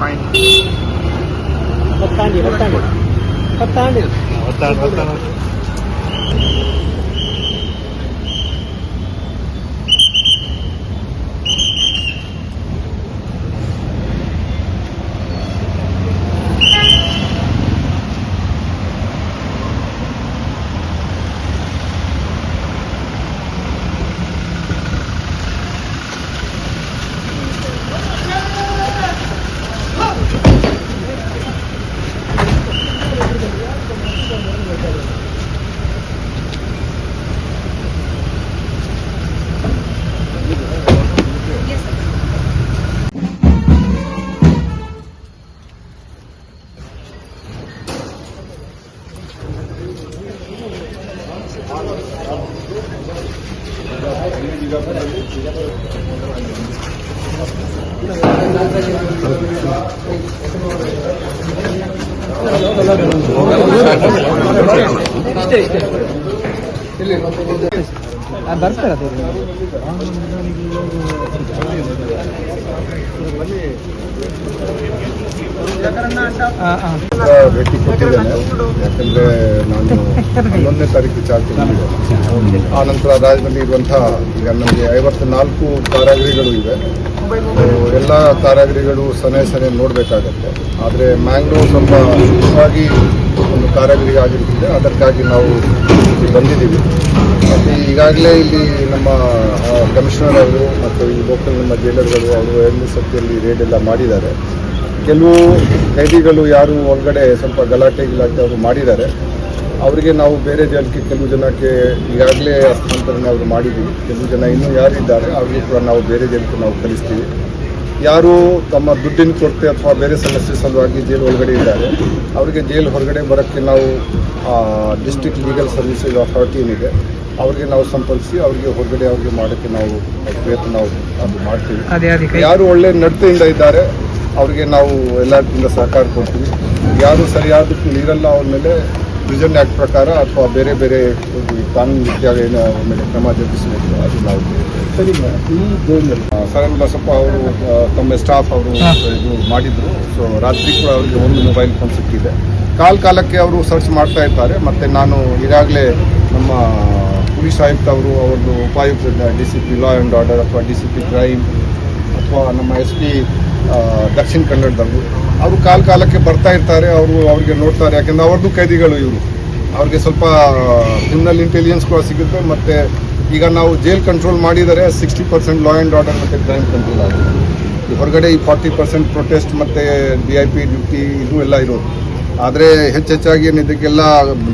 పైన వస్తాండి వస్తాండి వస్తాండి వస్తాను వస్తాను ಒತ್ತಾಡ ಒತ್ತಾಡ ಇಷ್ಟೇ ಇಷ್ಟೇ. ಬರ್ತಾರೆ ಅದು ಭೇಟಿ ಕೊಟ್ಟಿದ್ದೇನೆ ಯಾಕಂದ್ರೆ ನಾನು ಹನ್ನೊಂದನೇ ತಾರೀಕು ಚಾರ್ಜ್ ಆ. ನಂತರ ರಾಜ್ಯದಲ್ಲಿ ಇರುವಂತಹ ಈಗ ನಮಗೆ ಐವತ್ತು ನಾಲ್ಕು ಕಾರಾಗೃಹಗಳು ಇವೆ ಎಲ್ಲ ಕಾರಾಗೃಹಗಳು ಸನೆ ಸನೆ ನೋಡಬೇಕಾಗತ್ತೆ. ಆದರೆ ಮ್ಯಾಂಗ್ಳೂರ್ ಸ್ವಲ್ಪ ಆಗಿರುತ್ತದೆ ಅದಕ್ಕಾಗಿ ನಾವು ಬಂದಿದ್ದೀವಿ. ಮತ್ತು ಈಗಾಗಲೇ ಇಲ್ಲಿ ನಮ್ಮ ಕಮಿಷನರ್ ಅವರು ಮತ್ತು ಈ ಲೋಕಲ್ ನಮ್ಮ ಜೈಲರ್ಗಳು ಅವರು ಎರಡು ಸತಿಯಲ್ಲಿ ರೇಡ್ ಎಲ್ಲ ಮಾಡಿದ್ದಾರೆ. ಕೆಲವು ಕೈದಿಗಳು ಯಾರು ಒಳಗಡೆ ಸ್ವಲ್ಪ ಗಲಾಟೆ ಗಿಲಾಟೆ ಅವರು ಮಾಡಿದ್ದಾರೆ. ಅವರಿಗೆ ನಾವು ಬೇರೆ ಜನಕ್ಕೆ ಕೆಲವು ಜನಕ್ಕೆ ಈಗಾಗಲೇ ಹಸ್ತಾಂತರಣ ಅವರು ಮಾಡಿದ್ದೀವಿ. ಕೆಲವು ಜನ ಇನ್ನೂ ಯಾರಿದ್ದಾರೆ, ಅವರಿಗೆ ಕೂಡ ನಾವು ಬೇರೆ ಜನಕ್ಕೆ ನಾವು ಕಲಿಸ್ತೀವಿ ಯಾರು ತಮ್ಮ ದುಡ್ಡಿನ ಕೊರತೆ ಅಥವಾ ಬೇರೆ ಸಮಸ್ಯೆ ಸಲುವಾಗಿ ಜೈಲು ಒಳಗಡೆ ಇದ್ದಾರೆ. ಅವರಿಗೆ ಜೈಲು ಹೊರಗಡೆ ಬರೋಕ್ಕೆ ನಾವು ಡಿಸ್ಟ್ರಿಕ್ಟ್ ಲೀಗಲ್ ಸರ್ವಿಸಸ್ ಅಥಾರಿಟಿ ಏನಿದೆ ಅವರಿಗೆ ನಾವು ಸಂಪರ್ಕಿಸಿ ಅವರಿಗೆ ಹೊರಗಡೆ ಅವ್ರಿಗೆ ಮಾಡೋಕ್ಕೆ ನಾವು ಪ್ರಯತ್ನ ನಾವು ಅದು ಮಾಡ್ತೀವಿ. ಯಾರು ಒಳ್ಳೆ ನಡತೆಯಿಂದ ಇದ್ದಾರೆ ಅವರಿಗೆ ನಾವು ಎಲ್ಲರಿಂದ ಸಹಕಾರ ಕೊಡ್ತೀವಿ. ಯಾರು ಸರಿಯಾದ ನೀರಲ್ಲ ಅವ್ರ ಮೇಲೆ ಪ್ರಿಸನ್ ಆ್ಯಕ್ಟ್ ಪ್ರಕಾರ ಅಥವಾ ಬೇರೆ ಬೇರೆ ಒಂದು ಕಾನೂನು ಅವ್ರ ಮೇಲೆ ಕ್ರಮ ಜರುಗಿಸಬೇಕು ಅದು ನಾವು ಸರಿ ಈ ಜೈಲಿನಲ್ಲಿ ಸರನ್ ಬಸಪ್ಪ ಅವರು ತಮ್ಮ ಸ್ಟಾಫ್ ಅವರು ಇದು ಮಾಡಿದ್ರು. ಸೊ ರಾತ್ರಿ ಕೂಡ ಅವರಿಗೆ ಒಂದು ಮೊಬೈಲ್ ಫೋನ್ ಸಿಕ್ಕಿದೆ. ಕಾಲ ಕಾಲಕ್ಕೆ ಅವರು ಸರ್ಚ್ ಮಾಡ್ತಾ ಇರ್ತಾರೆ ಮತ್ತು ನಾನು ಈಗಾಗಲೇ ನಮ್ಮ ಪೊಲೀಸ್ ಆಯುಕ್ತ ಅವರು ಅವ್ರದ್ದು ಉಪಾಯುಕ್ತ D C P law and order ಅಥವಾ ಡಿ ಸಿ ಪಿ ಕ್ರೈಮ್ ಅಥವಾ ನಮ್ಮ ಎಸ್ ಪಿ ದಕ್ಷಿಣ ಕನ್ನಡದವರು ಅವರು ಕಾಲ ಕಾಲಕ್ಕೆ ಬರ್ತಾ ಇರ್ತಾರೆ, ಅವರು ಅವ್ರಿಗೆ ನೋಡ್ತಾರೆ. ಯಾಕೆಂದ್ರೆ ಅವ್ರದ್ದು ಕೈದಿಗಳು ಇವರು. ಅವ್ರಿಗೆ ಸ್ವಲ್ಪ ಕ್ರಿಮಿನಲ್ ಇಂಟೆಲಿಜೆನ್ಸ್ ಕೂಡ ಸಿಗುತ್ತೆ. ಮತ್ತು ಈಗ ನಾವು ಜೈಲ್ ಕಂಟ್ರೋಲ್ ಮಾಡಿದರೆ sixty percent law and order ಮತ್ತು ಕ್ರೈಮ್ ಕಂಟ್ರೋಲ್ ಆಗುತ್ತೆ. ಹೊರಗಡೆ ಈ ಫಾರ್ಟಿ ಪರ್ಸೆಂಟ್ ಪ್ರೊಟೆಸ್ಟ್ ಮತ್ತು ಡಿ ಐ ಪಿ ಡ್ಯೂಟಿ ಇದು ಎಲ್ಲ ಇರೋದು. ಆದರೆ ಹೆಚ್ಚೆಚ್ಚಾಗಿ ಏನು ಇದಕ್ಕೆಲ್ಲ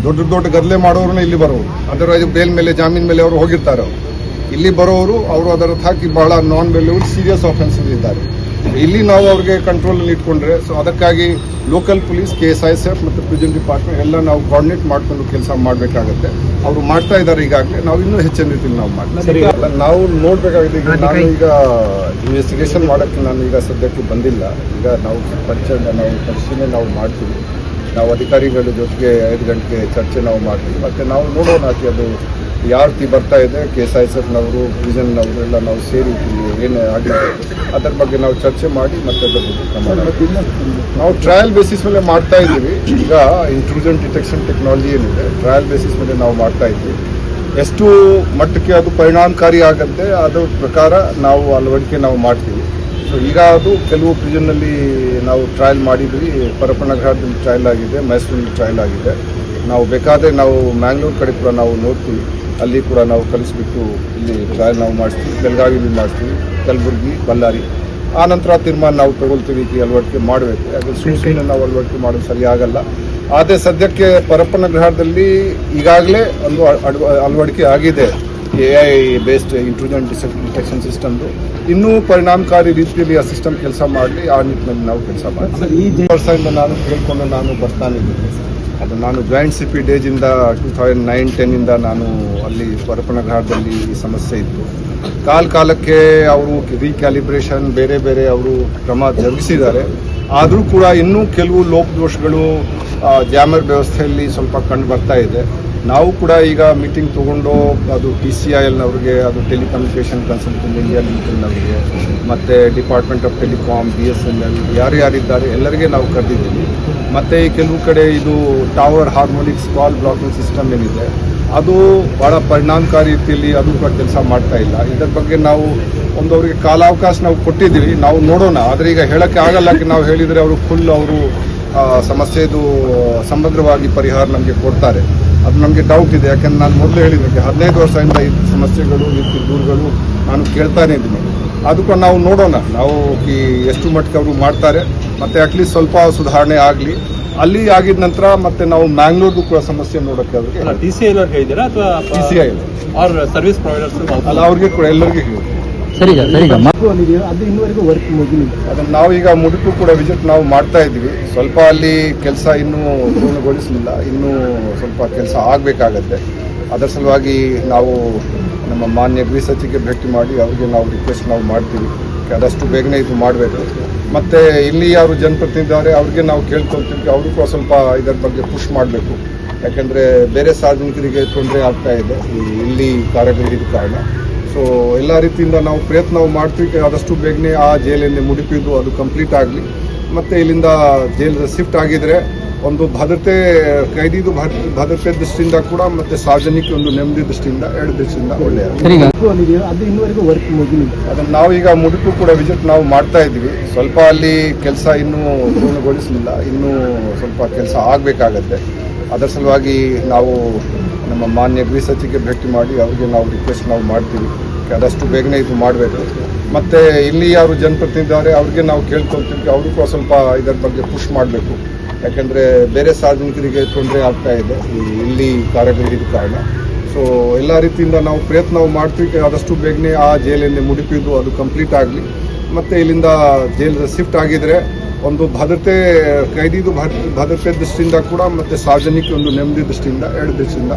ದೊಡ್ಡ ದೊಡ್ಡ ಗದ್ದಲೆ ಮಾಡೋರು ಇಲ್ಲಿ ಬರೋರು. ಅದರ ಬೇಲ್ ಮೇಲೆ, ಜಾಮೀನ್ ಮೇಲೆ ಅವರು ಹೋಗಿರ್ತಾರೆ. ಇಲ್ಲಿ ಬರೋರು, ಅವರು ಅದರ ಹಾಕಿ ಬಹಳ ನಾನ್ ವೆಲ್ಯೂಡ್ ಸೀರಿಯಸ್ ಆಫೆನ್ಸಸ್ ಇದ್ದಾರೆ. ಇಲ್ಲಿ ನಾವು ಅವ್ರಿಗೆ ಕಂಟ್ರೋಲ್ ಇಟ್ಕೊಂಡ್ರೆ ಸೊ ಅದಕ್ಕಾಗಿ local police K S I S F ಮತ್ತು ಪ್ರಿಜನ್ ಡಿಪಾರ್ಟ್ಮೆಂಟ್ ಎಲ್ಲ ನಾವು ಕೋಆರ್ಡಿನೇಟ್ ಮಾಡ್ಕೊಂಡು ಕೆಲಸ ಮಾಡಬೇಕಾಗುತ್ತೆ. ಅವರು ಮಾಡ್ತಾ ಇದ್ದಾರೆ ಈಗಾಗಲೇ ನಾವು ಇನ್ನೂ ಹೆಚ್ಚಿನ ರೀತಿಯಲ್ಲಿ ನಾವು ಮಾಡ್ತೀವಿ. ನಾವು ನೋಡಬೇಕಾಗಿದೆ ಈಗ ನಾನು ಈಗ ಇನ್ವೆಸ್ಟಿಗೇಷನ್ ಮಾಡೋಕ್ಕೆ ನಾನು ಈಗ ಸದ್ಯಕ್ಕೆ ಬಂದಿಲ್ಲ. ಈಗ ನಾವು ಪರಿಚಯ ನಾವು ಪರಿಶೀಲನೆ ನಾವು ಮಾಡ್ತೀವಿ. ನಾವು ಅಧಿಕಾರಿಗಳ ಜೊತೆಗೆ ಐದು ಗಂಟೆಗೆ ಚರ್ಚೆ ನಾವು ಮಾಡ್ತೀವಿ. ಮತ್ತು ನಾವು ನೋಡೋಣ ಆಕೆ ಅದು ಯಾವ ರೀತಿ ಬರ್ತಾ ಇದೆ ಕೆ ಎಸ್ ಐ ಎಸ್ ಎಫ್ನವರು ಎಲ್ಲ ನಾವು ಸೇರಿ ಏನು ಆಗಿದೆ ಅದರ ಬಗ್ಗೆ ನಾವು ಚರ್ಚೆ ಮಾಡಿ ಮತ್ತೆ ಅದರ ಬಗ್ಗೆ ಕ್ರಮ ನಾವು ಟ್ರಯಲ್ ಬೇಸಿಸ್ ಮೇಲೆ ಮಾಡ್ತಾ ಇದ್ದೀವಿ. ಈಗ ಇಂಟ್ರೂಷನ್ ಡಿಟೆಕ್ಷನ್ ಟೆಕ್ನಾಲಜಿ ಏನಿದೆ ಟ್ರಯಲ್ ಬೇಸಿಸ್ ಮೇಲೆ ನಾವು ಮಾಡ್ತಾ ಇದ್ದೀವಿ. ಎಷ್ಟು ಮಟ್ಟಕ್ಕೆ ಅದು ಪರಿಣಾಮಕಾರಿ ಆಗುತ್ತೆ ಅದರ ಪ್ರಕಾರ ನಾವು ಅಳವಡಿಕೆ ನಾವು ಮಾಡ್ತೀವಿ. ಸೊ ಈಗ ಅದು ಕೆಲವು ಪ್ರಿಜನ್ನಲ್ಲಿ ನಾವು ಟ್ರಯಲ್ ಮಾಡಿದ್ವಿ. ಪರಪನಗರದಲ್ಲಿ ಟ್ರಯಲ್ ಆಗಿದೆ ಮೈಸೂರಿನಲ್ಲಿ ಟ್ರಯಲ್ ಆಗಿದೆ. ನಾವು ಬೇಕಾದರೆ ನಾವು ಮ್ಯಾಂಗ್ಳೂರು ಕಡೆ ಕೂಡ ನಾವು ನೋಡ್ತೀವಿ. ಅಲ್ಲಿ ಕೂಡ ನಾವು ಕಲಿಸ್ಬಿಟ್ಟು ಇಲ್ಲಿ ಟ್ರಯಲ್ ನಾವು ಮಾಡ್ತೀವಿ ಬೆಳಗಾವಿಲಿ ಮಾಡ್ತೀವಿ ಕಲಬುರಗಿ ಬಳ್ಳಾರಿ. ಆ ನಂತರ ತೀರ್ಮಾನ ನಾವು ತಗೊಳ್ತೀವಿ ಈ ಅಳವಡಿಕೆ ಮಾಡಬೇಕು. ಅದು ಸುಮ್ಮನೆ ಸುಮ್ಮನೆ ನಾವು ಅಳವಡಿಕೆ ಮಾಡೋದು ಸರಿ ಆಗಲ್ಲ. ಆದರೆ ಸದ್ಯಕ್ಕೆ ಪರಪ್ಪನ ಗ್ರಹದಲ್ಲಿ ಈಗಾಗಲೇ ಒಂದು ಅಳವ- ಅಳವಡಿಕೆ ಆಗಿದೆ. A I based intrusion detection ಸಿಸ್ಟಮ್ದು ಇನ್ನೂ ಪರಿಣಾಮಕಾರಿ ರೀತಿಯಲ್ಲಿ ಆ ಸಿಸ್ಟಮ್ ಕೆಲಸ ಮಾಡಲಿ ಆ ನಿಟ್ಟಿನಲ್ಲಿ ನಾವು ಕೆಲಸ ಮಾಡ್ತೀವಿ. ಈ ವರ್ಷದಿಂದ ನಾನು ಕೇಳ್ಕೊಂಡು ನಾನು ಬರ್ತಾನಿದ್ದೀನಿ ಅದು ನಾನು ಜಾಯಿಂಟ್ ಸಿ ಪಿ ಡೇಜಿಂದ ಟೂ ತೌಸಂಡ್ ನೈನ್ ಟೆನ್ನಿಂದ ನಾನು ಅಲ್ಲಿ ಪರಪನಗ್ರಹದಲ್ಲಿ ಈ ಸಮಸ್ಯೆ ಇತ್ತು. ಕಾಲ ಕಾಲಕ್ಕೆ ಅವರು ರೀಕ್ಯಾಲಿಬ್ರೇಷನ್ ಬೇರೆ ಬೇರೆ ಅವರು ಕ್ರಮ ಜರುಗಿಸಿದ್ದಾರೆ. ಆದರೂ ಕೂಡ ಇನ್ನೂ ಕೆಲವು ಲೋಪದೋಷಗಳು ಜಾಮರ್ ವ್ಯವಸ್ಥೆಯಲ್ಲಿ ಸ್ವಲ್ಪ ಕಂಡು ಬರ್ತಾ ಇದೆ. ನಾವು ಕೂಡ ಈಗ ಮೀಟಿಂಗ್ ತೊಗೊಂಡು ಅದು ಪಿ ಸಿ ಐ ಎಲ್ನವ್ರಿಗೆ ಅದು ಟೆಲಿಕಮ್ಯುನಿಕೇಷನ್ ಕನ್ಸಲ್ಟೆಂಟ್ ಇಂಡಿಯಾ ಲಿಮಿಟೆಡ್ನವರಿಗೆ ಮತ್ತು department of telecom B S N L ಯಾರು ಯಾರಿದ್ದಾರೆ ಎಲ್ಲರಿಗೆ ನಾವು ಕರೆದಿದ್ದೀವಿ. ಮತ್ತು ಕೆಲವು ಕಡೆ ಇದು tower harmonics call blocking system ಏನಿದೆ, ಅದು ಭಾಳ ಪರಿಣಾಮಕಾರಿ ರೀತಿಯಲ್ಲಿ ಅದು ಕೂಡ ಕೆಲಸ ಮಾಡ್ತಾ ಇಲ್ಲ. ಇದರ ಬಗ್ಗೆ ನಾವು ಒಂದು ಅವರಿಗೆ ಕಾಲಾವಕಾಶ ನಾವು ಕೊಟ್ಟಿದ್ದೀವಿ. ನಾವು ನೋಡೋಣ. ಆದರೆ ಈಗ ಹೇಳೋಕ್ಕೆ ಆಗಲ್ಲ ನಾವು ಹೇಳಿದರೆ ಅವರು ಫುಲ್ ಅವರು ಸಮಸ್ಯೆದು ಸಮಗ್ರವಾಗಿ ಪರಿಹಾರ ನಮಗೆ ಕೊಡ್ತಾರೆ. ಅದು ನಮಗೆ ಡೌಟ್ ಇದೆ. ಯಾಕಂದ್ರೆ ನಾನು ಮೊದಲು ಹೇಳಿದ್ದಕ್ಕೆ ಹದಿನೈದು ವರ್ಷದಿಂದ ಈ ಸಮಸ್ಯೆಗಳು ಈ ದೂರುಗಳು ನಾನು ಕೇಳ್ತಾನೆ ಇದ್ದೀನಿ. ಅದಕ್ಕೂ ನಾವು ನೋಡೋಣ. ನಾವು ಈ ಎಷ್ಟು ಮಟ್ಟಿಗೆ ಅವರು ಮಾಡ್ತಾರೆ. ಮತ್ತು ಅಟ್ಲೀಸ್ಟ್ ಸ್ವಲ್ಪ ಸುಧಾರಣೆ ಆಗಲಿ. ಅಲ್ಲಿ ಆಗಿದ ನಂತರ ಮತ್ತೆ ನಾವು ಮ್ಯಾಂಗ್ಳೂರ್ದು ಕೂಡ ಸಮಸ್ಯೆ ನೋಡೋಕ್ಕೆ ಅದಕ್ಕೆ ಟಿ ಸಿ ಐ ಹೇಳಿದ್ದೀರಾ ಅಥವಾ T C I R service providers ಅಲ್ಲ ಅವ್ರಿಗೆ ಕೂಡ ಎಲ್ಲರಿಗೂ ಹೇಳಿ ಸರಿಗ ಸರಿಗ ಅದು ಇನ್ನುವರೆಗೂ ವರ್ಕ್ ಮುಗಿಲಿಲ್ಲ. ಅದನ್ನು ನಾವು ಈಗ ಮುಡುಕು ಕೂಡ ವಿಸಿಟ್ ನಾವು ಮಾಡ್ತಾ ಇದ್ವಿ ಸ್ವಲ್ಪ ಅಲ್ಲಿ ಕೆಲಸ ಇನ್ನೂ ಪೂರ್ಣಗೊಳಿಸಲಿಲ್ಲ. ಇನ್ನೂ ಸ್ವಲ್ಪ ಕೆಲಸ ಆಗಬೇಕಾಗತ್ತೆ. ಅದರ ಸಲುವಾಗಿ ನಾವು ನಮ್ಮ ಮಾನ್ಯ ಗೃಹ ಸಚಿವರಿಗೆ ಭೇಟಿ ಮಾಡಿ ಅವರಿಗೆ ನಾವು ರಿಕ್ವೆಸ್ಟ್ ನಾವು ಮಾಡ್ತೀವಿ. ಆದಷ್ಟು ಬೇಗನೆ ಇದು ಮಾಡಬೇಕು. ಮತ್ತು ಇಲ್ಲಿ ಯಾರು ಜನಪ್ರತಿನಿಧಿದ್ದಾರೆ ಅವ್ರಿಗೆ ನಾವು ಕೇಳ್ಕೊಳ್ತೀವಿ. ಅವ್ರಿಗೂ ಕೂಡ ಸ್ವಲ್ಪ ಇದರ ಬಗ್ಗೆ ಪುಷ್ ಮಾಡಬೇಕು. ಯಾಕೆಂದರೆ ಬೇರೆ ಸಾರ್ವಜನಿಕರಿಗೆ ತೊಂದರೆ ಆಗ್ತಾ ಇದೆ. ಇಲ್ಲಿ ಕಾರ್ಯಗಳಿಗೆ ಕಾರಣ. ಸೊ ಎಲ್ಲ ರೀತಿಯಿಂದ ನಾವು ಪ್ರಯತ್ನ ಮಾಡ್ತೀವಿ. ಆದಷ್ಟು ಬೇಗನೆ ಆ ಜೈಲಿಂದ ಮುಡುಪಿದ್ದು ಅದು ಕಂಪ್ಲೀಟ್ ಆಗಲಿ. ಮತ್ತು ಇಲ್ಲಿಂದ ಜೈಲ್ ಶಿಫ್ಟ್ ಆಗಿದ್ರೆ ಒಂದು ಭದ್ರತೆ ಕೈದಿದು ಭದ್- ಭದ್ರತೆ ದೃಷ್ಟಿಯಿಂದ ಕೂಡ ಮತ್ತು ಸಾರ್ವಜನಿಕ ಒಂದು ನೆಮ್ಮದಿ ದೃಷ್ಟಿಯಿಂದ ಎರಡು ದೃಷ್ಟಿಯಿಂದ ಒಳ್ಳೆಯದು ಸರಿಗ ಅದು ಇನ್ನುವರೆಗೂ ವರ್ಕ್ ಮುಗಿಲಿಲ್ಲ ಅದನ್ನು ನಾವು ಈಗ ಮುಡುಕು ಕೂಡ ವಿಸಿಟ್ ನಾವು ಮಾಡ್ತಾ ಇದ್ವಿ ಸ್ವಲ್ಪ ಅಲ್ಲಿ ಕೆಲಸ ಇನ್ನೂ ಪೂರ್ಣಗೊಳಿಸಲಿಲ್ಲ. ಇನ್ನೂ ಸ್ವಲ್ಪ ಕೆಲಸ ಆಗಬೇಕಾಗತ್ತೆ. ಅದರ ಸಲುವಾಗಿ ನಾವು ನಮ್ಮ ಮಾನ್ಯ ಗೃಹ ಸಚಿವರಿಗೆ ಭೇಟಿ ಮಾಡಿ, ಅವರಿಗೆ ನಾವು ರಿಕ್ವೆಸ್ಟ್ ನಾವು ಮಾಡ್ತೀವಿ. ಆದಷ್ಟು ಬೇಗನೆ ಇದು ಮಾಡಬೇಕು. ಮತ್ತು ಇಲ್ಲಿ ಯಾರು ಜನಪ್ರತಿನಿಧಿದ್ದಾರೆ ಅವ್ರಿಗೆ ನಾವು ಕೇಳ್ಕೊಳ್ತೀವಿ. ಅವ್ರಿಗೂ ಸ್ವಲ್ಪ ಇದರ ಬಗ್ಗೆ ಪುಷ್ ಮಾಡಬೇಕು. ಯಾಕೆಂದರೆ ಬೇರೆ ಸಾರ್ವಜನಿಕರಿಗೆ ತೊಂದರೆ ಆಗ್ತಾ ಇದೆ ಇಲ್ಲಿ ಕಾರ್ಯಗಳಿಗೆ ಕಾರಣ. ಸೊ ಎಲ್ಲ ರೀತಿಯಿಂದ ನಾವು ಪ್ರಯತ್ನ ಮಾಡ್ತೀವಿ. ಆದಷ್ಟು ಬೇಗನೆ ಆ ಜೈಲಿಂದ ಮುಡಿಪಿದ್ದು ಅದು ಕಂಪ್ಲೀಟ್ ಆಗಲಿ. ಮತ್ತು ಇಲ್ಲಿಂದ ಜೈಲ್ ಶಿಫ್ಟ್ ಆಗಿದ್ರೆ ಒಂದು ಭದ್ರತೆ ಕೈದಿದು ಭದ್- ಭದ್ರತೆ ದೃಷ್ಟಿಯಿಂದ ಕೂಡ ಮತ್ತು ಸಾರ್ವಜನಿಕ ಒಂದು ನೆಮ್ಮದಿ ದೃಷ್ಟಿಯಿಂದ, ಎರಡು ದೃಷ್ಟಿಯಿಂದ